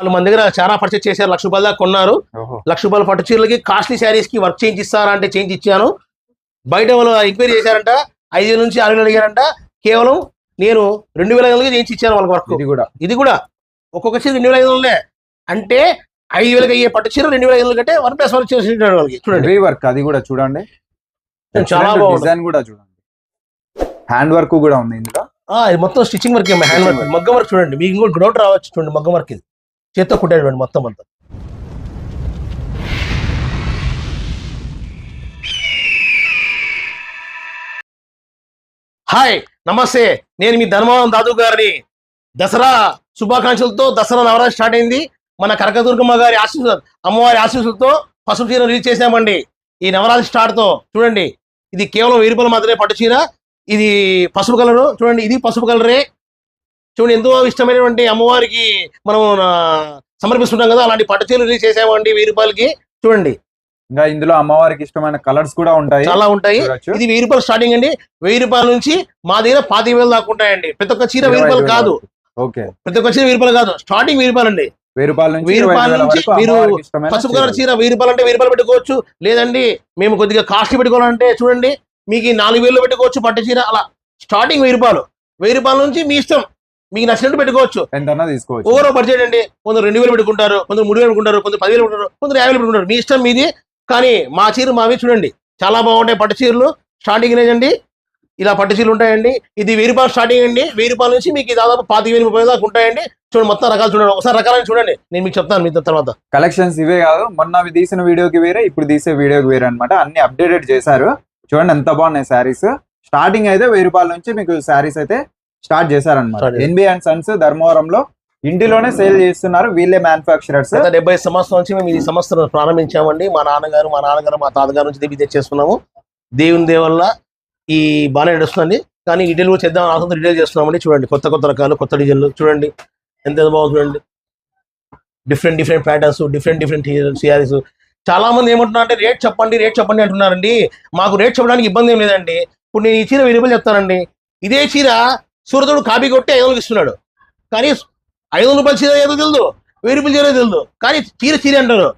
వాళ్ళు మన దగ్గర చాలా పర్చేస్ చేశారు. లక్ష రూపాయల దాకా కొన్నారు. లక్ష రూపాయల పట్టు చీరలకి కాస్ట్లీ శారీస్కి వర్క్ చేంజ్ ఇస్తారా అంటే చేంజ్ ఇచ్చాను. బయట వాళ్ళు ఎంక్వైరీ చేశారంట. ఐదు వేల నుంచి ఆరు వేలు అడిగారంట. కేవలం నేను రెండు వేల ఐదు చేయించి ఇచ్చాను వాళ్ళకి వర్క్ ఇది కూడా. ఇది కూడా. ఒక్కొక్క చీర రెండు వేల ఐదు వందలే అంటే ఐదు వేలకి అయ్యే పట్టు చీర రెండు వేల ఐదు వందలు కంటే వన్ ప్లస్ వన్ చేసి వాళ్ళకి. చూడండి. వర్క్ అది కూడా చూడండి. చాలా బాగుంది. డిజైన్ కూడా చూడండి. హ్యాండ్ వర్క్ కూడా ఉంది ఇందులో. ఇది మొత్తం స్టిచ్చింగ్ వర్క్ హ్యాండ్ వర్క్ మగ్గం వర్క్ చూడండి. మీకు ఇంకోటి డౌట్ రావచ్చు చూడండి మగ్గం వర్క్ ఇది. చేత్తో కుట్టాడు మొత్తం అంతా. హాయ్ నమస్తే. నేను మీ ధర్మవరం దాదు గారిని. దసరా శుభాకాంక్షలతో దసరా నవరాత్రి స్టార్ట్ అయింది. మన కనకదుర్గమ్మ గారి ఆశీస్సు అమ్మవారి ఆశీస్సులతో పసుపు చీర రిలీజ్ చేసామండి ఈ నవరాత్రి స్టార్ట్తో చూడండి. ఇది కేవలం వెయ్యి రూపాయలు మాత్రమే పట్టు చీర. ఇది పసుపు కలరు. చూడండి ఇది పసుపు కలరే. చూడండి ఎంతో ఇష్టమైనటువంటి అమ్మవారికి మనం సమర్పిస్తుంటాం కదా అలాంటి పట్టు చీరలు రిలీజ్ చేసామండి వెయ్యి రూపాయలకి. చూడండి. ఇంకా ఇందులో అమ్మవారికి ఇష్టమైన కలర్స్ కూడా ఉంటాయి. చాలా ఉంటాయి. ఇది వెయ్యి రూపాయలు స్టార్టింగ్ అండి. వెయ్యి రూపాయల నుంచి మా దగ్గర పాతి వేలు దాకా ఉంటాయండి. ప్రతి ఒక్క చీర వెయ్యి రూపాయలు కాదు. ఓకే. ప్రతి ఒక్క చీర వెయ్యి రూపాయలు కాదు. స్టార్టింగ్ వెయ్యి రూపాయలు అండి. వెయ్యి రూపాయల నుంచి వెయ్యి రూపాయల నుంచి మీరు పసుపు కలర్. చీర వెయ్యి రూపాయలు అంటే వెయ్యి రూపాయలు పెట్టుకోవచ్చు. లేదండి మేము కొద్దిగా కాస్ట్లీ పెట్టుకోవాలంటే చూడండి మీకు నాలుగు వేలు పెట్టుకోవచ్చు పట్టు చీర. అలా స్టార్టింగ్ వెయ్యి రూపాయలు. వెయ్యి రూపాయల నుంచి మీ ఇష్టం. మీకు నచ్చినట్టు పెట్టుకోవచ్చు. ఎంతన్నా తీసుకోవచ్చు. ఓవర్ బడ్జెట్ అండి. కొందరు రెండు వేలు పెట్టుకుంటారు కొందరు మూడు వేలు పెట్టుకుంటారు కొందరు పదివేలు పెట్టుకుంటారు కొందరు యాభై పెట్టుకుంటారు. మీ ఇష్టం మీది. కానీ మా చీర మావి చూడండి. చాలా బాగుంటాయి పట్టు చీరలు. స్టార్టింగ్ రేంజ్ అండి. ఇలా పట్టు చీరలు ఉంటాయండి. ఇది వెయ్యి రూపాయలు స్టార్టింగ్ అండి. వెయ్యి రూపాయల నుంచి మీకు దాదాపు పాతి వేలు ముప్పై దాకా ఉంటాయండి. చూడండి మొత్తం రకాలు చూడండి. ఒకసారి రకాలని చూడండి. నేను మీకు చెప్తాను మీతో తర్వాత. కలెక్షన్స్ ఇవే కాదు. మొన్న అవి తీసిన వీడియోకి వేరే ఇప్పుడు తీసే వీడియోకి వేరే అన్నమాట. అన్ని అప్డేటెడ్ చేశారు. చూడండి ఎంత బాగున్నాయి శారీస్. స్టార్టింగ్ అయితే వెయ్యి రూపాయల నుంచి మీకు శారీస్ అయితే స్టార్ట్ చేశారనమాట. ఎన్బి అండ్ సన్స్ ధర్మవరంలో ఇంటిలోనే సేల్ చేస్తున్నారు. వీళ్ళే మ్యానుఫాక్చరర్స్ గత డెబ్బై సంవత్సరాల నుంచి మేము ఈ సంస్థను ప్రారంభించామండి. మా నాన్నగారు మా నాన్నగారు మా తాతగారు నుంచి తెప్పి తెచ్చేస్తున్నాము దేవుని దేవల్ల ఈ బాగానే నడుస్తుంది కానీ కూడా చేద్దాం ఆసంతో రిటైల్ చేస్తున్నామండి. చూడండి కొత్త కొత్త రకాలు కొత్త డిజైన్లు చూడండి. ఎంత బాగుంది చూడండి. Different different patterns different different saris చాలా మంది ఏమంటున్నారు అంటే రేట్ చెప్పండి రేట్ చెప్పండి అంటున్నారండి. మాకు రేట్ చెప్పడానికి ఇబ్బంది ఏం లేదండి. ఇప్పుడు నేను ఈ చీర వెయ్యి రూపాయలు చెప్తానండి. ఇదే చీర సూరతుడు కాపీ కొట్టి ఐదు వందలకి ఇస్తున్నాడు. కానీ ఐదు వందల రూపాయల చీర ఏదో తెలియదు వెయ్యి రూపాయల చీర తెలియదు కానీ చీర చీర అంటారు.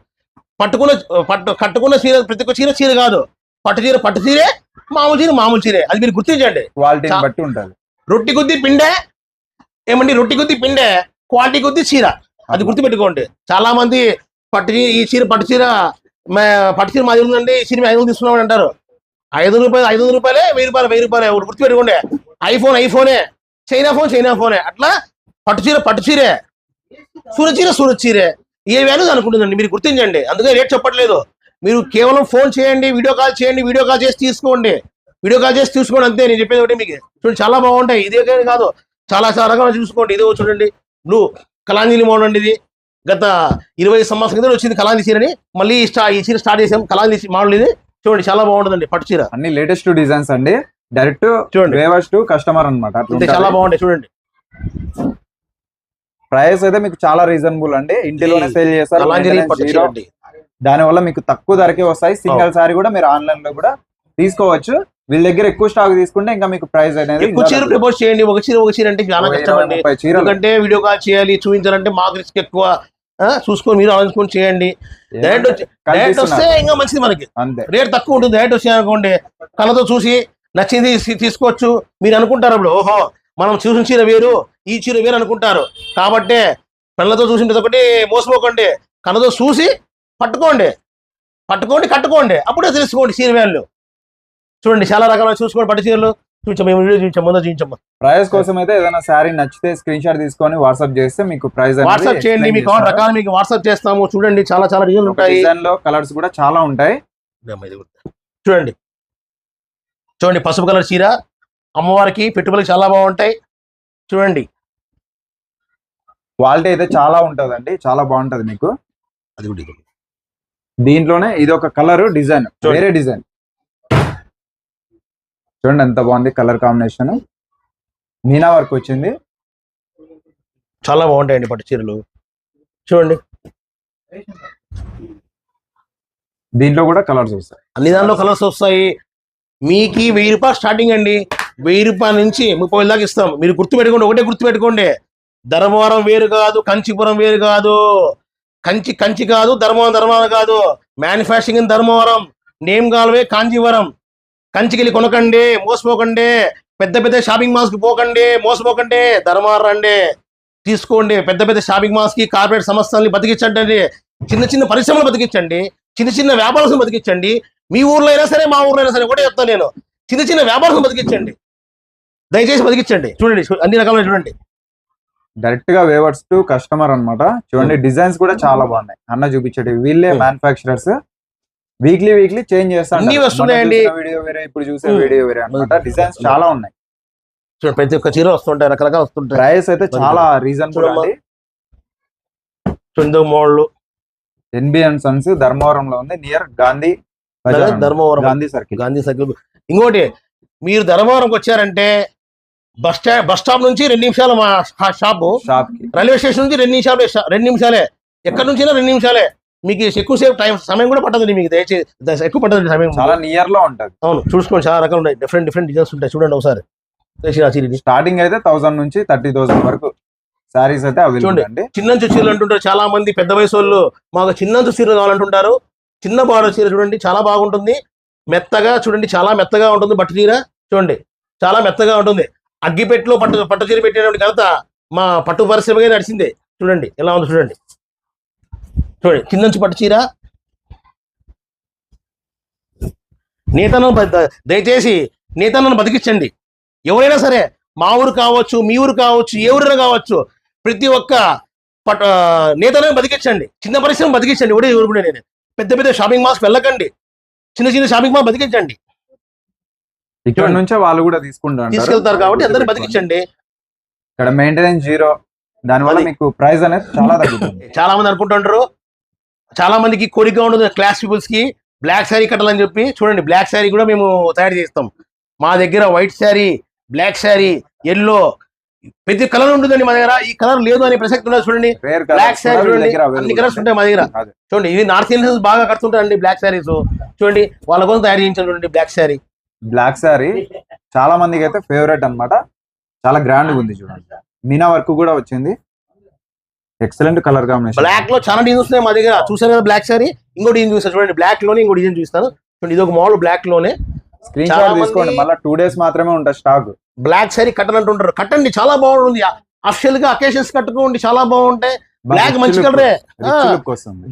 పట్టుకున్న పట్టు కట్టుకున్న చీర ప్రతి ఒక్క చీర చీర కాదు. పట్టు చీర పట్టు చీరే మామూలు చీర మామూలు చీరే. అది మీరు గుర్తించండి. బట్టి ఉంటుంది. రొట్టి కొద్ది పిండే ఏమండి రొట్టి కొద్ది పిండే క్వాలిటీ కొద్ది చీర. అది గుర్తుపెట్టుకోండి. చాలా మంది పట్టు ఈ చీర పట్టు చీర పట్టు చీర మాది ఉందండి ఈ చీర ఐదు వందలు తీసుకున్నామని అంటారు. ఐదు రూపాయలు ఐదు వందల రూపాయలే వెయ్యి రూపాయలు వెయ్యి రూపాయలే. ఒకటి గుర్తుపెట్టుకోండి. ఐఫోన్ ఐఫోనే. చైనా ఫోన్ చైనా ఫోనే. అట్లా పట్టు చీర పట్టు చీరే సూర చీరే ఏ వాల్యూ అనుకుంటుందండి? మీరు గుర్తించండి. అందుకే రేట్ చెప్పట్లేదు. మీరు కేవలం ఫోన్ చేయండి వీడియో కాల్ చేయండి వీడియో కాల్ చేసి తీసుకోండి. వీడియో కాల్ చేసి తీసుకోండి అంతే. నేను చెప్పేది ఒకటి మీకు. చూడండి చాలా బాగుంటాయి. ఇదే కాదు చాలా చాలా రకాలు చూసుకోండి. ఇదే చూడండి. బ్లూ. కళాంజలి మోడండి అండి ఇది. గత ఇరవై సంవత్సరం కింద వచ్చింది కలాంజలి చీరని. మళ్ళీ స్టార్ స్టా ఈ చీర స్టార్ట్ చేసాం. కళాంజీ మోడల్ ఇది. చూడండి చాలా బాగుంటుందండి పట్టు చీర. అన్ని లేటెస్ట్ డిజైన్స్ అండి. డైరెక్ట్ చూడండి. వేవర్స్ టు కస్టమర్ అనమాట చాలా బాగుంటాయి చూడండి. ప్రైస్ అయితే మీకు చాలా రీజనబుల్ అండి. ఇంటిలోనే సేల్ చేస్తారు దాని వల్ల మీకు తక్కువ ధరకే వస్తాయి. సింగిల్ సారీ కూడా మీరు ఆన్లైన్లో కూడా తీసుకోవచ్చు. వీళ్ళ దగ్గర ఎక్కువ స్టాక్ తీసుకుంటే ఇంకా మీకు ప్రైస్ అనేది ఎక్కువ చీర ప్రపోజ్ చేయండి. ఒక చీర ఒక చీర అంటే చాలా కష్టం అండి. ఎందుకంటే వీడియో కాల్ చేయాలి చూపించాలంటే మాకు రిస్క్ ఎక్కువ. చూసుకొని మీరు ఆలోచించుకొని చేయండి. డైరెక్ట్ వచ్చి డైరెక్ట్ వస్తే. ఇంకా మంచిది మనకి. రేట్ తక్కువ ఉంటుంది. డైరెక్ట్ వచ్చి అనుకోండి కళ్ళతో చూసి నచ్చింది తీసుకోవచ్చు. మీరు అనుకుంటారు అప్పుడు ఓహో మనం చూసిన చీర వేరు ఈ చీర వేరు అనుకుంటారు. కాబట్టే కళ్ళతో ప్రతి ఒకటి మోసపోకండి. కళ్ళతో చూసి పట్టుకోండి. పట్టుకోండి కట్టుకోండి. అప్పుడే తెలుసుకోండి చీర వాల్యూ చూడండి చాలా రకాల చూసుకోండి పట్టు చీరలు. వీడియో చూపించాం ప్రైస్ కోసం అయితే ఏదైనా శారీ నచ్చితే స్క్రీన్ షాట్ తీసుకొని వాట్సాప్ చేస్తే మీకు ప్రైస్ వాట్సాప్ చేయండి మీకు రకాలు మీకు వాట్సాప్ చేస్తాము. చూడండి చాలా చాలా డిజైన్లు ఉంటాయి. డిజైన్లో కలర్స్ కూడా చాలా ఉంటాయి. చూడండి. చూడండి పసుపు కలర్ చీర. అమ్మవారికి పెట్టుబడులు చాలా బాగుంటాయి. చూడండి. క్వాలిటీ అయితే చాలా ఉంటదండి చాలా బాగుంటది మీకు. అది. దీంట్లోనే ఇది ఒక కలర్ డిజైన్. వేరే డిజైన్ చూడండి ఎంత బాగుంది కలర్ కాంబినేషన్. మీనా వర్క్ వచ్చింది. చాలా బాగుంటాయండి పట్టు చీరలు. చూడండి. దీంట్లో కూడా కలర్స్ వస్తాయి. అన్ని దానిలో కలర్స్ వస్తాయి. మీకు వెయ్యి రూపాయలు స్టార్టింగ్ అండి. వెయ్యి రూపాయల నుంచి ముప్పై వేల దాకా ఇస్తాం. మీరు గుర్తు పెట్టుకోండి ఒకటే గుర్తు పెట్టుకోండి ధర్మవరం వేరు కాదు కంచిపురం వేరు కాదు. కంచి కంచి కాదు ధర్మవరం ధర్మవరం కాదు. మ్యానుఫ్యాక్చరింగ్ ధర్మవరం నేమ్ గాల్వే కాంజీవరం. కంచికి వెళ్ళి కొనకండి మోసపోకండి పెద్ద పెద్ద షాపింగ్ మాల్స్కి పోకండి మోసపోకండి ధర్మవరం రండి. తీసుకోండి పెద్ద పెద్ద షాపింగ్ మాల్స్కి కార్పొరేట్ సంస్థల్ని బతికించండి చిన్న చిన్న పరిశ్రమలు బతికించండి చిన్న చిన్న వ్యాపారం బతికించండి. మీ ఊర్లో అయినా సరే మా ఊర్లో అయినా సరే ఒకటే చెప్తాను నేను. చిన్న చిన్న వ్యాపారం బతికించండి. దయచేసి బతికించండి. చూడండి అన్ని రకాల చూడండి. డైరెక్ట్గా వేవర్స్ టు కస్టమర్ అన్నమాట. చూడండి డిజైన్స్ కూడా చాలా బాగున్నాయి. అన్న చూపించేటి వీళ్ళే Hmm. వీక్లీ వీక్లీ చేంజ్ చేస్తాను అన్నీ వస్తున్నాయండి. వీడియో వేరే ఇప్పుడు చూసే Hmm. వీడియో వేరే అన్నమాట. డిజైన్స్ చాలా ఉన్నాయి. చూడండి ప్రతి ఒక్క చీర వస్తుంటాయి రకరకాల వస్తుంటాయి. ప్రైస్ అయితే చాలా రీజనబుల్. అండి. మోడల్ ఎన్బి అండ్ సన్స్ ధర్మవరంలో ఉంది. Near Gandhi. Dharmavaram. Gandhi circle Gandhi circle ఇంకోటి మీరు ధర్మవరంకి వచ్చారంటే బస్ స్టాండ్ బస్ స్టాప్ నుంచి రెండు నిమిషాలు మా షాపు. రైల్వే స్టేషన్ నుంచి రెండు నిమిషాలు రెండు నిమిషాలే. ఎక్కడి నుంచి రెండు నిమిషాలే. మీకు ఎక్కువసేపు టైం సమయం కూడా పట్టదండి మీకు దయచేసి ఎక్కువ పట్టదండి సమయం. చాలా నియర్లో ఉంటది. అవును చూసుకోండి చాలా రకాలు ఉన్నాయి. డిఫరెంట్ డిఫరెంట్ డిజైన్స్ ఉంటాయి. చూడండి ఒకసారి. స్టార్టింగ్ అయితే థౌసండ్ నుంచి థర్టీ థౌసండ్ వరకు శారీస్ అయితే చూడండి. చిన్నంచు చీరలు అంటుంటారు. చాలా మంది పెద్ద వయసు వాళ్ళు మాకు చిన్నంచు చీరలు కావాలంటుంటారు. చిన్న బార్డర్ చీర చూడండి చాలా బాగుంటుంది. మెత్తగా చూడండి చాలా మెత్తగా ఉంటుంది పట్టు చీర. చూడండి చాలా మెత్తగా ఉంటుంది. అగ్గిపెట్టులో పట్టు పట్టు చీర పెట్టినటువంటి ఘనత మా పట్టు పరిశ్రమగా నడిచిందే. చూడండి ఎలా ఉంది చూడండి. చూడండి చిన్నంచు పట్టు చీర. నేతనం బ- దయచేసి నేతనం బతికించండి. ఎవరైనా సరే మా ఊరు కావచ్చు మీ ఊరు కావచ్చు ఏ ఊరైనా కావచ్చు ప్రతి ఒక్క పట నేతలను బతికించండి. చిన్న పరిశ్రమ బతికించండి. ఒకటే ఊరుకునే నేను? పెద్ద పెద్ద షాపింగ్ మాల్స్ వెళ్ళకండి. చిన్న చిన్న షాపింగ్ మాల్ బతికించండి. ఇక్కడ. నుంచే వాళ్ళు కూడా తీసుకుంటారు తీసుకెళ్తారు కాబట్టి అందరిని బతికించండి. ఇక్కడ మెయింటెనెన్స్ జీరో. దానివల్ల. మీకు ప్రైస్ అనేది చాలా తగ్గుతుంది. చాలా మంది అనుకుంటుంటారు. చాలా మందికి కోరిక ఉండదు. క్లాస్ పీపుల్స్కి బ్లాక్ శారీ కట్టాలని చెప్పి చూడండి బ్లాక్ శారీ కూడా మేము తయారు చేస్తాం. మా దగ్గర white sari black sari yellow ప్రతి కలర్ ఉంటుందండి మా దగ్గర. ఈ కలర్ లేదు అనే ప్రసక్తి ఉండదు చూడండి. బ్లాక్ శారీ చూడండి అన్ని కలర్స్ ఉంటాయి మా దగ్గర. చూడండి ఇది నార్త్ ఇండియన్స్ బాగా కడుతుంటారండి బ్లాక్ శారీస్. చూడండి వాళ్ళ కోసం తయారు చేయించాను చూడండి బ్లాక్ శారీ. బ్లాక్ శారీ చాలా మందికి అయితే ఫేవరెట్ అన్నమాట. చాలా గ్రాండ్ ఉంది చూడండి. మీనా వర్క్ కూడా వచ్చింది. ఎక్సలెంట్ కలర్ కాంబినేషన్ బ్లాక్లో చాలా డిజైన్స్ ఉన్నాయి మా దగ్గర. చూసారు కదా బ్లాక్ శారీ ఇంకో డిజైన్ చూస్తాను చూడండి. బ్లాక్లోనే ఇంకో డిజైన్ చూస్తాను చూడండి ఇది ఒక మోడల్ బ్లాక్లోనే స్క్రీన్ షాట్ తీసుకోండి. మళ్ళీ టూ డేస్ మాత్రమే ఉంటుంది స్టాక్ బ్లాక్ శారీ కట్టనంటుంటారు కట్టండి చాలా బాగుంటుంది. అఫిషియల్గా అకేషన్స్ కట్టుకోండి చాలా బాగుంటాయి. బ్లాక్ మంచి కలరే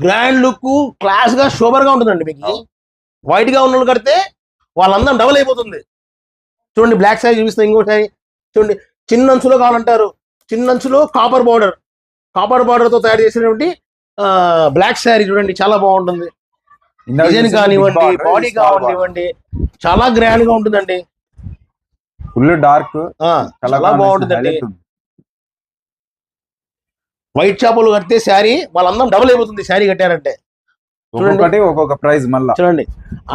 గ్రాండ్ లుక్ క్లాస్గా సూపర్గా ఉంటుందండి మీకు. వైట్గా ఉన్న కడితే వాళ్ళందరం డబుల్ అయిపోతుంది. చూడండి బ్లాక్ శారీ చూపిస్తాను ఇంకో శారీ చూడండి చిన్న అంచులో కావాలంటారు. చిన్న అంచులో కాపర్ బార్డర్ కాపర్ బార్డర్తో తయారు చేసినటువంటి బ్లాక్ శారీ చూడండి చాలా బాగుంటుంది. డిజైన్ కానివ్వండి బాడీ. కానివ్వండి చాలా గ్రాండ్గా ఉంటుందండి. ఫుల్ డార్క్ చాలా బాగుంటుందండి. వైట్ చేపలు కడితే శారీ వాళ్ళందరం డబుల్ అయిపోతుంది శారీ కట్టారంటే. చూడండి. ఒక్కొక్క ప్రైస్ మళ్ళా. చూడండి.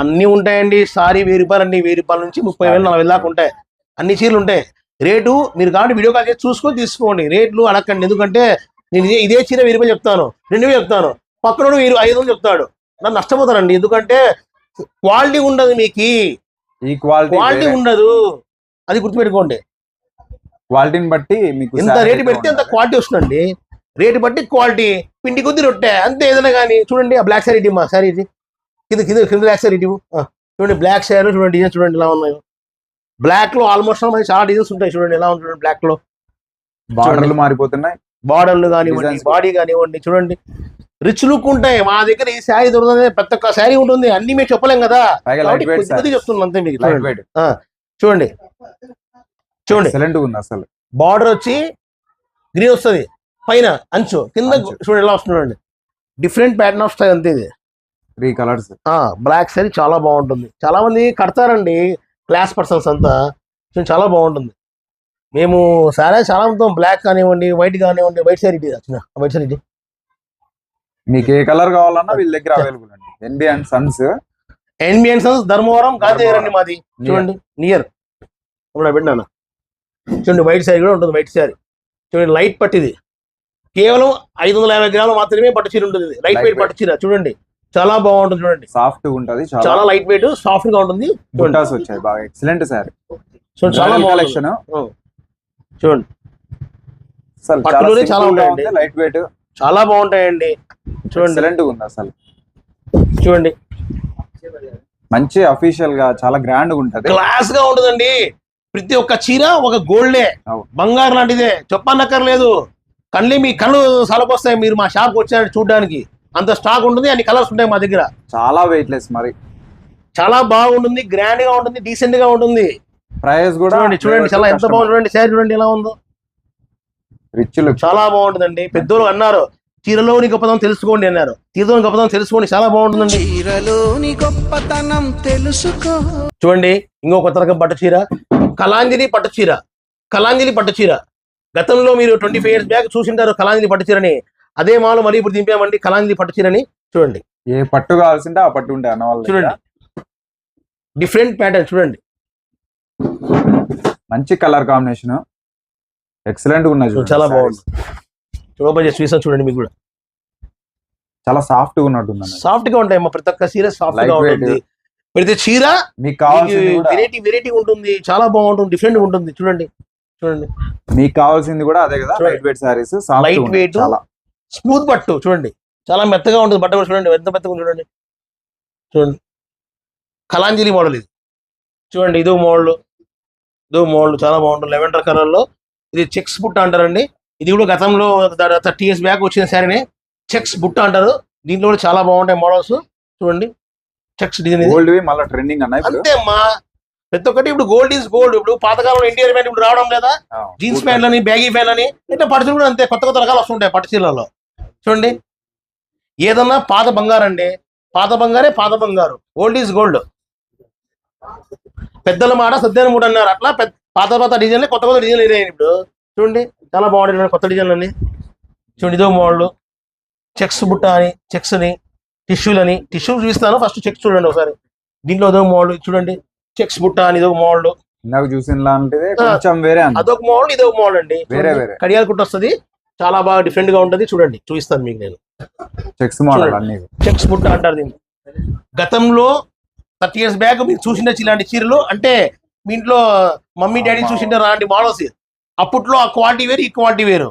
అన్ని ఉంటాయండి సారీ వెయ్యి రూపాయలు అండి వెయ్యి రూపాయల నుంచి ముప్పై వేలు నలభై దాకా ఉంటాయి. అన్ని చీరలు ఉంటాయి. రేటు మీరు కాబట్టి వీడియో కాల్ చేసి చూసుకొని తీసుకోండి. రేట్లు అడగండి ఎందుకంటే నేను ఇదే ఇదే చీర వెయ్యి రూపాయలు చెప్తాను. రెండు వేలు చెప్తాను. పక్కనోడు వెయ్యి ఐదు వందలు చెప్తాడు. నన్ను నష్టపోతానండి. ఎందుకంటే క్వాలిటీ ఉండదు మీకు. ఈ క్వాలిటీ క్వాలిటీ ఉండదు. అది గుర్తుపెట్టుకోండి. క్వాలిటీని బట్టి మీకు ఎంత రేటు పెడితే అంత. క్వాలిటీ వస్తుందండి. రేటు బట్టి క్వాలిటీ. పిండి కొద్ది రొట్టె. అంతే ఏదైనా కానీ. చూడండి ఆ బ్లాక్ శారీ మా శారీ ఇది కింద కింద కింద బ్లాక్ శారీ చూడండి బ్లాక్ శారీ చూడండి డిజైన్ చూడండి ఎలా ఉన్నాయో. బ్లాక్లో ఆల్మోస్ట్ చాలా డిజైన్స్ ఉంటాయి చూడండి. ఎలా ఉంటుంది బ్లాక్లో? బార్డర్లు మారిపోతున్నాయి. బార్డర్లు కానివ్వండి బాడీ కానివ్వండి చూడండి. రిచ్ లుక్ ఉంటాయి. మా దగ్గర ఈ శారీ దొరుకుతుంది ప్రతి ఒక్క శారీ ఉంటుంది. అన్ని మీకు చెప్పలేం కదా. కొద్ది చెప్తున్నాను అంతే మీకు లైట్ చూడండి. చూడండి. అసలు. బార్డర్ వచ్చి గ్రీన్ వస్తుంది. పైన అంచు కింద. చూడండి ఎలా వస్తుంది చూడండి. డిఫరెంట్ ప్యాటర్న్ ఆఫ్ స్టైల్ అంతే ఇది. త్రీ కలర్స్ బ్లాక్ సారీ చాలా బాగుంటుంది. చాలా మంది కడతారండి క్లాస్ పర్సన్స్ అంతా. చాలా బాగుంటుంది. మేము సారీ చాలా మొత్తం బ్లాక్ కానివ్వండి వైట్ కానివ్వండి వైట్ సారీ ఇది వచ్చిన వైట్ సారీ మీకు ఏ కలర్ కావాలన్నా వీళ్ళ దగ్గర అవైలబుల్ అండి. NB and sons NB and sons Dharmavaram Gandhi అండి మాది. చూడండి నియర్ ఇప్పుడు పెట్టినా చూడండి వైట్ శారీ కూడా ఉంటుంది వైట్ శారీ చూడండి లైట్ పట్టిది. కేవలం ఐదు వందల యాభై గ్రాములు మాత్రమే పట్టు చీర ఉంటుంది లైట్ వెయిట్. పట్టు చీర చూడండి. చాలా బాగుంటుంది చూడండి. సాఫ్ట్ ఉంటది చాలా చాలా లైట్ వెయిట్ సాఫ్ట్గా ఉంటుంది. వచ్చాయి బాగా. ఎక్సలెంట్ సారీ చాలా కలెక్షన్ చూడండి. పట్టులోనే చాలా ఉంటాయండి. లైట్ వెయిట్ చాలా బాగుంటాయండి. చూడండి. ఎక్సలెంట్ ఉంది అసలు. చూడండి. మంచి అఫీషియల్గా చాలా గ్రాండ్ ఉంటది. క్లాస్గా ఉంటుందండి. ప్రతి ఒక్క చీర ఒక గోల్డే. బంగారు లాంటిదే. చెప్పనక్కర్లేదు. కళ్ళి మీ కళ్ళు సలకొస్తాయి. మీరు మా షాప్ వచ్చారని చూడడానికి. అంత స్టాక్ ఉంటుంది. అన్ని కలర్స్ ఉంటాయి మా దగ్గర. చాలా వెయిట్ లెస్ మరి. చాలా బాగుంటుంది. గ్రాండ్గా ఉంటుంది. డీసెంట్గా ఉంటుంది. ప్రైస్ కూడా చూడండి చూడండి చాలా ఎంత బాగుంది చూడండి శారీ చూడండి ఎలా ఉందో. రిచ్ లుక్ చాలా బాగుంటుందండి. పెద్దోళ్ళు అన్నారు చీరలోని గొప్పతనం తెలుసుకోండి అన్నారు. చీరలోని గొప్పతనం తెలుసుకోండి చాలా బాగుంటుందండి. చీరలోని గొప్పతనం తెలుసుకో. చూడండి ఇంకో కొత్త రకం పట్టు చీర. కలాంజలి పట్టు చీర. కలాంజలి పట్టు చీర. గతంలో మీరు ట్వంటీ ఫైవ్ ఇయర్స్ బ్యాక్ చూసింటారు కలాంజలి పట్టు చీరని. అదే మాలు మళ్ళీ ఇప్పుడు దింపామండి కలాంజలి పట్టు చీరని. చూడండి. ఏ పట్టు కావాల్సింటే ఆ పట్టు ఉంటాయి అన్న చూడండి. డిఫరెంట్ ప్యాటర్న్ చూడండి. మంచి కలర్ కాంబినేషన్. ఎక్సలెంట్ ఉన్నాయి చాలా. బాగుంది. చూడబోయే చూసాను చూడండి మీకు కూడా. చాలా సాఫ్ట్గా ఉన్నట్టుంది అన్న సాఫ్ట్గా ఉంటాయి ప్రతి ఒక్క చీర సాఫ్ట్గా. ఉంటుంది. ప్రతి చీర మీకు కావాల్సింది వెరైటీ వెరైటీ ఉంటుంది. చాలా బాగుంటుంది డిఫరెంట్ ఉంటుంది. చూడండి చూడండి. మీకు కావాల్సింది కూడా అదే కదా. Light weight saris weight. చాలా. స్మూత్ పట్టు చూడండి. చాలా మెత్తగా ఉంటుంది బట్ట కూడా చూడండి. ఎంత మెత్తగా చూడండి. చూడండి. కలాంజలి మోడల్ ఇది. చూడండి ఇదో మోడల్ ఇదో మోడల్ చాలా బాగుంటుంది. లెవెండర్ కలర్లో ఇది చెక్స్ బుట్ట అంటారండి. ఇది కూడా గతంలో థర్టీ ఇయర్స్ బ్యాక్ వచ్చిన శారీనే. చెక్స్ బుట్ట అంటారు. దీంట్లో కూడా చాలా బాగుంటాయి మోడల్స్. చూడండి. చెక్స్ డిజైన్ గోల్డ్ మళ్ళీ ట్రెండింగ్ అన్న ఇప్పుడు? అంతే అమ్మా ప్రతి ఒక్కటి ఇప్పుడు గోల్డ్ ఈజ్ గోల్డ్ ఇప్పుడు పాతకాలంలో ఇంటీరియర్ ప్యాంట్ ఇప్పుడు రావడం లేదా? జీన్స్ ప్యాంట్లని బ్యాగీ ప్యాంట్లని ఇట్లా పట్టుచీరలు కూడా అంతే. కొత్త కొత్త రకాలు వస్తుంటాయి పట్టు చీరలలో చూడండి. ఏదన్నా పాత బంగారం అండి పాత బంగారే పాత బంగారు. ఓల్డ్ ఈజ్ గోల్డ్ పెద్దల మాట సద్దాన మూడు అన్నారు. అట్లా పాత పాత డిజైన్లు కొత్త కొత్త డిజైన్లు ఇదే ఇప్పుడు. చూడండి చాలా బాగుంటాయి కొత్త డిజైన్లు అన్ని చూడండి ఇదో మోడల్ చెక్స్ బుట్ట అని చెక్స్ అని టిష్యూలని. టిష్యూ చూపిస్తాను ఫస్ట్ చెక్స్ చూడండి ఒకసారి. దీంట్లో ఇదో మోడల్ చూడండి. చెక్స్ బుట్ట అని ఇదో మోడల్ ఇందాక చూసిన లాంటిదే కొంచెం వేరే అదొక మోడల్ ఇదొక మోడల్ అండి. వేరే. వేరే. కడియాల కుట్ట వస్తుంది. చాలా బాగా డిఫరెంట్గా ఉంటది. చూడండి చూపిస్తాను మీకు నేను. చెక్స్ మోడల్ చెక్స్ బుట్ట అంటారు దీన్ని. గతంలో థర్టీ ఇయర్స్ బ్యాక్ మీరు చూసిన ఇలాంటి చీరలు? అంటే మీ ఇంట్లో మమ్మీ డాడీ. చూసింటారు అలాంటి మోడల్స్ అప్పట్లో ఆ క్వాలిటీ వేరు ఈ క్వాలిటీ వేరు.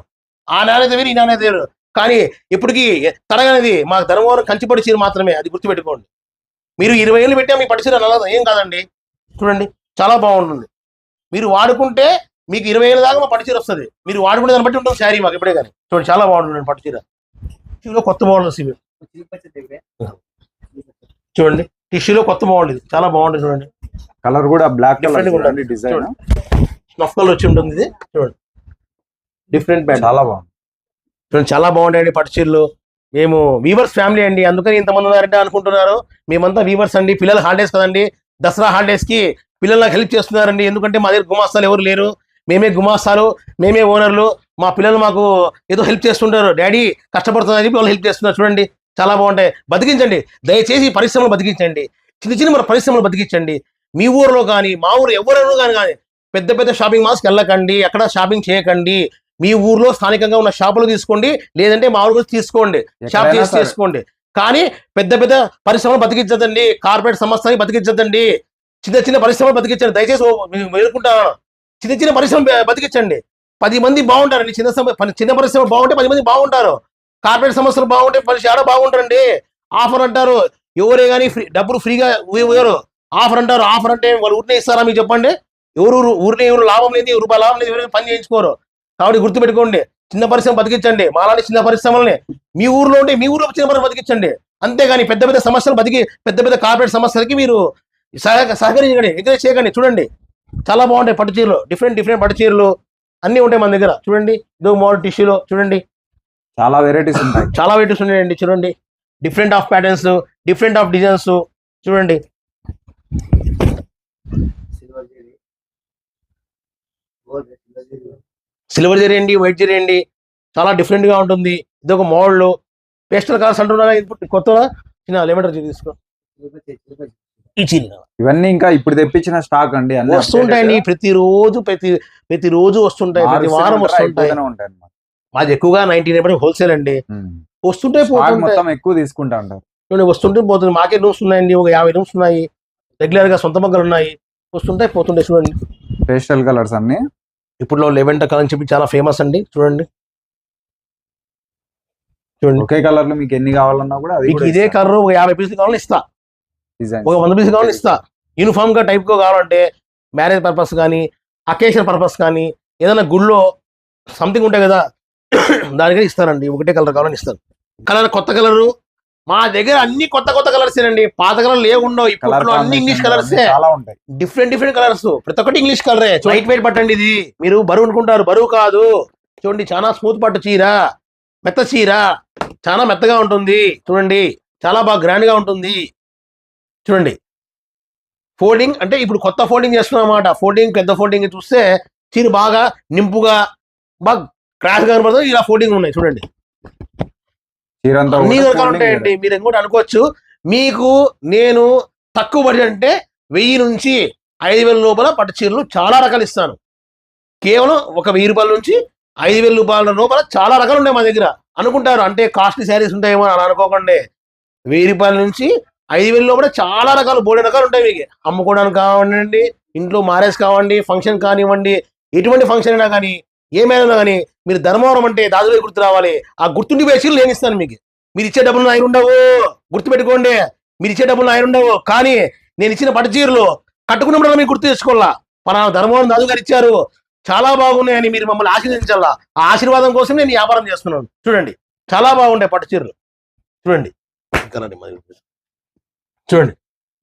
ఆ నాణ్యత వేరు ఈ నాణ్యత వేరు. కానీ ఇప్పటికి తరగనిది మా ధర్మవరం కంచిపడి చీర మాత్రమే అది గుర్తుపెట్టుకోండి. మీరు ఇరవై ఏళ్ళు పెట్టా మీ పట్టు చీర నల్లదు? ఏం కాదండి. చూడండి చాలా బాగుంటుంది. మీరు వాడుకుంటే మీకు ఇరవై ఏళ్ళ దాకా మా పట్టు చీర వస్తుంది. మీరు వాడుకునే దాన్ని బట్టి ఉంటుంది శారీ మాకు ఎప్పుడే కానీ చూడండి చాలా బాగుంటుంది పట్టు చీర. టిష్యూలో కొత్త మోడల్స్ ఇవి. చూడండి. టిష్యూలో కొత్త మోడల్ ఇది. చాలా బాగుంటుంది చూడండి. కలర్ కూడా బ్లాక్ కలర్ చూడండి. డిజైన్. స్నఫ్ కలర్ వచ్చి ఉంటుంది ఇది. చూడండి. డిఫరెంట్ ప్యాటర్న్ చాలా బాగుంది. చూడండి చాలా బాగుంటాయండి పట్టు చీరలు మేము వీవర్స్ ఫ్యామిలీ అండి. అందుకని ఇంతమంది ఉన్నారంటే అనుకుంటున్నారు. మేమంతా వీవర్స్ అండి. పిల్లల హాలిడేస్ కదండి. దసరా హాలిడేస్కి పిల్లలు నాకు హెల్ప్ చేస్తున్నారండి. ఎందుకంటే మా దగ్గర గుమాస్తాలు ఎవరు లేరు. మేమే గుమాస్తాలు మేమే ఓనర్లు మా పిల్లలు మాకు ఏదో హెల్ప్ చేస్తుంటారు. డాడీ కష్టపడుతుందని చెప్పి వాళ్ళు హెల్ప్ చేస్తున్నారు. చూడండి చాలా బాగుంటాయి. బతికించండి. దయచేసి పరిశ్రమలు బతికించండి. చిన్న చిన్న మన పరిశ్రమలు బతికించండి. మీ ఊరిలో కానీ మా ఊరు ఎవరైనా కానీ కానీ పెద్ద పెద్ద షాపింగ్ మాల్స్కి వెళ్ళకండి. ఎక్కడ షాపింగ్ చేయకండి. మీ ఊర్లో స్థానికంగా ఉన్న షాపులు తీసుకోండి. లేదంటే మా వచ్చి తీసుకోండి. షాప్ చేసి. తీసుకోండి. కానీ పెద్ద పెద్ద పరిశ్రమలు బతికించదండి కార్పొరేట్ సంస్థని బతికించదండి చిన్న చిన్న పరిశ్రమలు బతికించండి. దయచేసి వేడుకుంటాను చిన్న చిన్న పరిశ్రమ బతికించండి. పది మంది బాగుంటారండి. చిన్న చిన్న పరిశ్రమ బాగుంటే పది మంది బాగుంటారు. కార్పొరేట్ సంస్థలు బాగుంటే పది ఆడ బాగుంటారండి. ఆఫర్ అంటారు. ఎవరే కానీ ఫ్రీ డబ్బులు ఫ్రీగా ఇవ్వరు ఆఫర్ అంటారు. ఆఫర్ అంటే వాళ్ళు ఊరినే ఇస్తారా మీకు చెప్పండి? ఎవరు ఊరినే ఎవరు లాభం లేదు రూపాయి లాభం లేదు ఎవరైనా పని చేయించుకోరు. కాబట్టి గుర్తుపెట్టుకోండి. చిన్న పరిశ్రమ బతికించండి. మాలాంటి చిన్న పరిశ్రమల్ని మీ ఊర్లో ఉంటే మీ ఊర్లో చిన్న పరిశ్రమ బతికించండి. అంతేగాని పెద్ద పెద్ద సమస్యలు బతికి పెద్ద పెద్ద కార్పొరేట్ సమస్యలకి మీరు సహకరించండి సహకరించకండి ఎంకరేజ్ చేయకండి. చూడండి. చాలా బాగుంటాయి పట్టు చీరలు. డిఫరెంట్ డిఫరెంట్ పట్టు చీరలు. అన్నీ ఉంటాయి మన దగ్గర. చూడండి. ఇదో మోడల్ టిష్యూలో చూడండి. చాలా వెరైటీస్ ఉంటాయి. చాలా వెరైటీస్ ఉన్నాయండి చూడండి. Different of patterns different of designs చూడండి. సిల్వర్ జరీ అండి వైట్ జరీ అండి. చాలా డిఫరెంట్గా ఉంటుంది. ఇది ఒక మోడల్ పేస్టల్ కలర్స్ అంటున్నారా ఇప్పుడు కొత్తగా చిన్న లెమన్ జరీ తీసుకో. ఈ చీర. ఇవన్నీ ఇంకా ఇప్పుడు తెప్పించిన స్టాక్ అండి అన్ని వస్తుంటాయండి ప్రతిరోజు ప్రతి ప్రతిరోజు వస్తుంటాయి ప్రతి వారం వస్తుంటాయి. అయిపోతూనే ఉంటాయి అన్నమాట. మాది ఎక్కువగా నైన్టీ నైన్ హోల్సేల్ అండి. పోతుంటాయి మొత్తం ఎక్కువ తీసుకుంటా ఉంటారు. చూడండి వస్తుంటే పోతుంది. మాకే రూమ్స్ ఉన్నాయండి. ఒక యాభై రూమ్స్ ఉన్నాయి. రెగ్యులర్గా సొంత మొగ్గలు ఉన్నాయి. వస్తుంటాయి పోతుంటాయి చూడండి. పేస్టల్ కలర్స్ అన్ని. ఇప్పుడు లెవెంట్ కలర్ అని చెప్పి చాలా ఫేమస్ అండి. చూడండి. చూడండి. ఒకే కలర్లో మీకు ఎన్ని కావాలన్నా కూడా మీకు ఇదే కలర్ ఒక యాభై పీసులు కావాలని ఇస్తా. ఒక వంద పీసులు కావాలని ఇస్తా. యూనిఫామ్గా టైప్గా కావాలంటే మ్యారేజ్ పర్పస్ కానీ అకేషన్ పర్పస్ కానీ ఏదైనా గుళ్ళో సంథింగ్ ఉంటాయి కదా దానికైనా ఇస్తానండి. ఒకటే కలర్ కావాలని ఇస్తాను. కలర్ కొత్త కలరు మా దగ్గర అన్ని కొత్త కొత్త కలర్స్ అండి పాత కలర్ లేవుండవు కలర్ ఇప్పుడు అన్ని English colours different different colours ప్రతి ఒక్కటి ఇంగ్లీష్ కలరే లైట్ వెయిట్ పట్టండి ఇది. మీరు బరువు అనుకుంటారు. బరువు కాదు. చూడండి చాలా స్మూత్ పట్టు చీర. మెత్త చీర. చాలా మెత్తగా ఉంటుంది. చూడండి. చాలా బాగా గ్రాండ్గా ఉంటుంది. చూడండి. ఫోల్డింగ్ అంటే ఇప్పుడు కొత్త ఫోల్డింగ్ చేస్తున్నాం అన్నమాట. ఫోల్డింగ్ పెద్ద ఫోల్డింగ్ చూస్తే చీర బాగా నింపుగా బాగా క్రాష్ కనబడుతుంది ఇలా ఫోల్డింగ్ ఉన్నాయి చూడండి. అన్ని రకాలు ఉంటాయండి మీరు ఇంకోటి అనుకోవచ్చు. మీకు నేను తక్కువ బడ్జెట్ అంటే వెయ్యి నుంచి ఐదు వేల లోపల పట్టు చీరలు చాలా రకాలు ఇస్తాను. కేవలం ఒక వెయ్యి రూపాయల నుంచి ఐదు వేల రూపాయల లోపల చాలా రకాలు ఉన్నాయి మా దగ్గర. అనుకుంటారు అంటే కాస్ట్లీ శారీస్ ఉంటాయేమో అని అనుకోకండి. వెయ్యి రూపాయల నుంచి ఐదు వేల లోపల చాలా రకాలు బోడే రకాలు ఉంటాయి మీకు. అమ్ముకోవడానికి కావండి ఇంట్లో మ్యారేజ్ కావండి ఫంక్షన్ కానివ్వండి ఎటువంటి ఫంక్షన్ అయినా కానీ ఏమైనా కానీ మీరు ధర్మవరం అంటే దాదాపు గుర్తు రావాలి. ఆ గుర్తుండి వేసి నేను ఇస్తాను మీకు. మీరు ఇచ్చే డబ్బులు ఆయన ఉండవు. గుర్తుపెట్టుకోండి. మీరు ఇచ్చే డబ్బులు ఆయన ఉండవు. కానీ నేను ఇచ్చిన పట్టు చీరలు కట్టుకున్నప్పుడు మీకు గుర్తు తెచ్చుకోవాలా? మన ధర్మవరం దాదు గారు ఇచ్చారు. చాలా బాగున్నాయని మీరు మమ్మల్ని ఆశీర్వదించాలా? ఆ ఆశీర్వాదం కోసం నేను వ్యాపారం చేస్తున్నాను. చూడండి. చాలా బాగుంటాయి పట్టు చీరలు. చూడండి. మరి. చూడండి.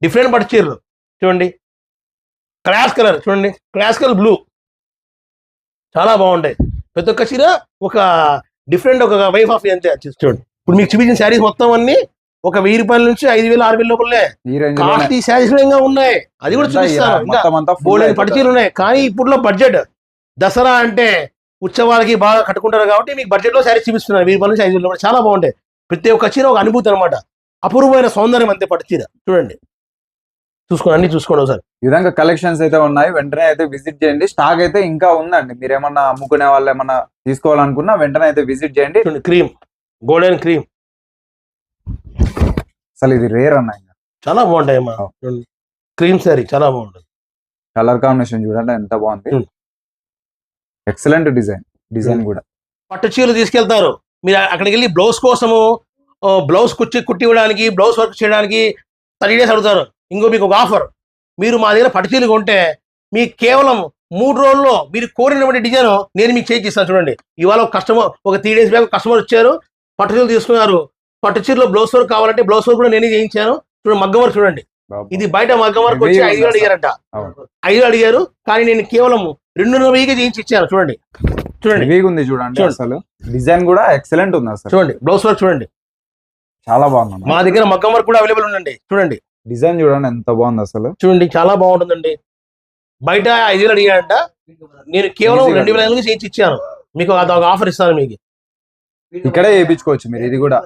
డిఫరెంట్ పట్టు చీరలు. చూడండి. Class colour. చూడండి. Class colour blue. చాలా బాగుంటాయి. ప్రతి ఒక్క చీర ఒక డిఫరెంట్ ఒక వైఫ్ ఆఫ్ అంతే చూడండి ఇప్పుడు మీకు చూపించిన శారీస్ మొత్తం అన్ని ఒక వెయ్యి రూపాయల నుంచి ఐదు వేలు ఆరు వేల లోపలే ఈ శారీస్ ఇంకా ఉన్నాయి. అది కూడా చూపిస్తాను. ఇంకా. పట్టుచీరలు ఉన్నాయి. కానీ ఇప్పుడులో బడ్జెట్ దసరా అంటే ఉత్సవాలకి బాగా కట్టుకుంటారు కాబట్టి మీకు బడ్జెట్లో శారీ చూపిస్తున్నారు వెయ్యి రూపాయల నుంచి ఐదు వేల చాలా బాగుంటాయి. ప్రతి ఒక్క చీర ఒక అనుభూతి అనమాట అపూర్వమైన సౌందర్యం అంతే పట్టు చీర చూడండి. చూసుకోండి అన్ని చూసుకోండి ఒకసారి. ఈ విధంగా కలెక్షన్స్ అయితే ఉన్నాయి. వెంటనే అయితే విజిట్ చేయండి. స్టాక్ అయితే ఇంకా ఉందండి. మీరు ఏమన్నా అమ్ముకునే వాళ్ళు ఏమన్నా తీసుకోవాలనుకున్నా వెంటనే అయితే విజిట్ చేయండి. క్రీమ్ గోల్డెన్ క్రీమ్ అసలు ఇది రేర్ అన్న చాలా బాగుంటాయి అమ్మా. క్రీమ్ శారీ చాలా బాగుంటుంది. కలర్ కాంబినేషన్ చూడండి ఎంత బాగుంది. Excellent design design. కూడా. పట్టు చీరలు తీసుకెళ్తారు. మీరు అక్కడికి వెళ్ళి బ్లౌజ్ కోసము బ్లౌజ్ కుచ్చి కుట్టి ఇవ్వడానికి బ్లౌజ్ వర్క్ చేయడానికి థర్టీ డేస్ అడుగుతారు. ఇంకో మీకు ఒక ఆఫర్ మీరు మా దగ్గర పట్టు చీరలు కొంటే మీకు కేవలం మూడు రోజుల్లో మీరు కోరినటువంటి డిజైన్ నేను మీకు చేసి ఇస్తాను. చూడండి. ఇవాళ ఒక కస్టమర్ ఒక త్రీ డేస్ బ్యాక్ కస్టమర్ వచ్చారు. పట్టు చీరలు తీసుకున్నారు. పట్టు చీరలో బ్లౌజ్ వర్క్ కావాలంటే బ్లౌజ్ వర్క్ కూడా నేనే చేయించాను. చూడండి మగ్గం వర్క్ చూడండి. ఇది బయట మగ్గం వర్క్ వచ్చి ఐదు అడిగారంట. ఐదు అడిగారు. కానీ నేను కేవలం రెండున్నర వెయ్యికి చేయించి ఇచ్చాను. చూడండి. చూడండి. ఉంది చూడండి చూడండి. అసలు. డిజైన్ కూడా ఎక్సలెంట్ ఉంది అసలు. చూడండి బ్లౌజ్ వర్క్ చూడండి. చాలా బాగుంది మా దగ్గర మగ్గం వర్క్ కూడా అవైలబుల్ ఉందండి. చూడండి. డిజైన్ చూడండి ఎంత బాగుంది అసలు. చూడండి చాలా బాగుంటుందండి. బయట ఐదు వేలు అడిగాడంట. నేను కేవలం రెండు వేల ఐదు చేయించి ఇచ్చాను. మీకు అది ఒక ఆఫర్ ఇస్తాను మీకు. ఇక్కడే వేయించుకోవచ్చు మీరు ఇది కూడా.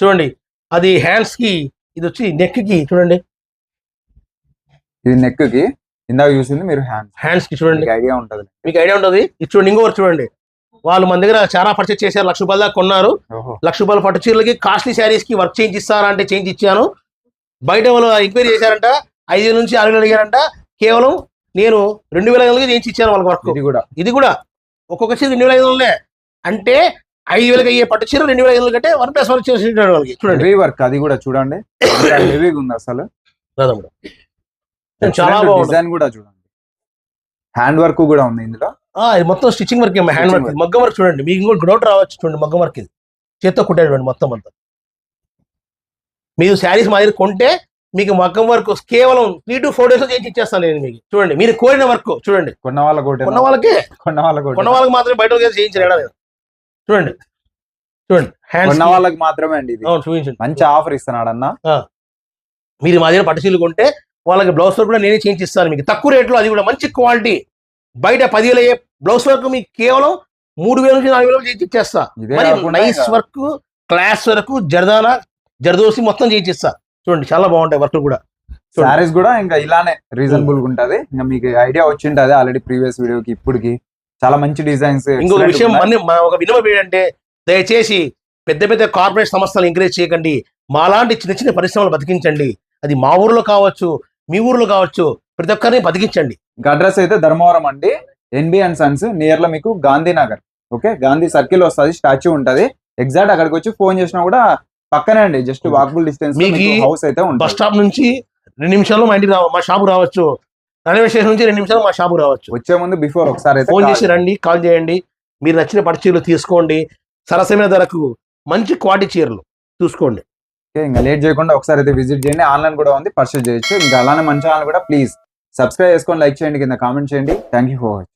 చూడండి అది హ్యాండ్స్కి ఇది వచ్చి నెక్కి చూడండి. ఇది నెక్కి ఇందాక చూసింది మీరు హ్యాండ్ హ్యాండ్స్కి చూడండి. ఐడియా ఉంటది. మీకు ఐడియా ఉంటుంది? ఇది చూడండి ఇంకొకటి చూడండి. వాళ్ళు మన దగ్గర చాలా పర్చేస్ చేశారు లక్ష రూపాయల దాకా కొన్నారు. లక్ష రూపాయల పట్టు చీరలకి కాస్ట్లీ శారీస్కి వర్క్ చేంజ్ ఇస్తారా అంటే చేంజ్ ఇచ్చాను. బయట వాళ్ళు ఎంక్వైరీ చేశారంట? ఐదు వేల నుంచి ఆరు వేలు అడిగారంట. కేవలం నేను రెండు వేల ఐదు చేయించి ఇచ్చాను వాళ్ళకి వర్క్. ఇది కూడా. ఇది కూడా. ఒక్కొక్క చీర రెండు వేల ఐదు వందలే అంటే ఐదు వేలకి అయ్యే పట్టు చీర రెండు వేల ఐదు వందలు కంటే వన్ ప్లస్ వన్ చేసినాడు వాళ్ళకి. చూడండి. వర్క్ అది కూడా చూడండి. హెవీగా ఉంది అసలు. చాలా బాగుంది. డిజైన్ కూడా చూడండి. హ్యాండ్ వర్క్ కూడా ఉంది ఇందులో. ఇది మొత్తం స్టిచ్చింగ్ వర్క్ హ్యాండ్ వర్క్. మగ్గం వర్క్ చూడండి. మీకు ఇంకోటి డౌట్ రావచ్చు చూడండి. మగ్గం వర్క్ ఇది. చేత్తో కుట్టాడు మొత్తం అంతా. మీరు శారీస్ మా దగ్గర కొంటే మీకు మగ్గం వర్క్ కేవలం త్రీ టు ఫోర్ డేస్లో చేసి ఇచ్చేస్తాను నేను మీకు. చూడండి మీరు కోరిన వర్క్ చూడండి. కొన్న వాళ్ళ కోట కొన్న వాళ్ళకే? కొన్న వాళ్ళ కోట కొన్న వాళ్ళకి మాత్రమే బయట వాళ్ళకి నేను? చూడండి చూడండి. కొన్న వాళ్ళకి మాత్రమే అండి ఇది. చూపించండి. మంచి ఆఫర్ ఇస్తున్నాడు అన్న. మీరు మా దగ్గర పట్టు చీరలు కొంటే వాళ్ళకి బ్లౌజ్ వర్క్ కూడా నేనే చేయించి ఇస్తాను మీకు. తక్కువ రేట్లో అది కూడా మంచి క్వాలిటీ బయట పదివేలు అయ్యే బ్లౌజ్ వర్క్ మీకు కేవలం మూడు వేల నుంచి నాలుగు వేలు చేయించి ఇచ్చేస్తా. ఇదే మరి కాకుండా నైస్ వర్క్ క్లాస్ వర్క్ జర్దానా జర్దోసి మొత్తం చేయించి ఇస్తా చూడండి చాలా బాగుంటాయి వర్క్ కూడా. శారీస్ కూడా ఇంకా ఇలానే రీజనబుల్గా ఉంటది ఇంకా మీకు ఐడియా వచ్చింటది ఆల్రెడీ ప్రీవియస్ వీడియోకి ఇప్పటికి చాలా మంచి డిజైన్స్ ఇంకొక విషయం ఒక వినమ ఏంటంటే దయచేసి పెద్ద పెద్ద కార్పొరేట్ సంస్థలు ఎంకరేజ్ చేయకండి. మాలాంటి చిన్న చిన్న పరిశ్రమలు బతికించండి. అది మా ఊర్లో కావచ్చు మీ ఊర్లో కావచ్చు ప్రతి ఒక్కరిని బతికించండి. ఇంకా అడ్రస్ అయితే ధర్మవరం అండి. ఎన్బి అండ్ సన్స్ నియర్లో మీకు గాంధీనగర్. ఓకే గాంధీ సర్కిల్ వస్తుంది స్టాచ్యూ ఉంటది. ఎగ్జాక్ట్ అక్కడికి వచ్చి ఫోన్ చేసినా కూడా పక్కనే అండి జస్ట్ వాకబుల్ డిస్టెన్స్ మీకు హౌస్ అయితే బస్ స్టాప్ నుంచి రెండు నిమిషాల్లో మా ఇంటికి మా షాపు రావచ్చు. రైల్వే స్టేషన్ నుంచి రెండు నిమిషాలు మా షాపు రావచ్చు. వచ్చే ముందు బిఫోర్ ఒకసారి ఫోన్ చేసి రండి కాల్ చేయండి. మీరు నచ్చిన పట్టు చీరలు తీసుకోండి సరసమైన ధరకు మంచి క్వాలిటీ చీరలు చూసుకోండి. ఇంకా లేట్ చేయకుండా ఒకసారి అయితే విజిట్ చేయండి. ఆన్లైన్ కూడా ఉంది పర్చేస్ చేయొచ్చు. ఇంకా అలానే మన ఛానల్ కూడా ప్లీజ్ సబ్స్క్రైబ్ చేసుకొని లైక్ చేయండి కింద కామెంట్ చేయండి. Thank you for watching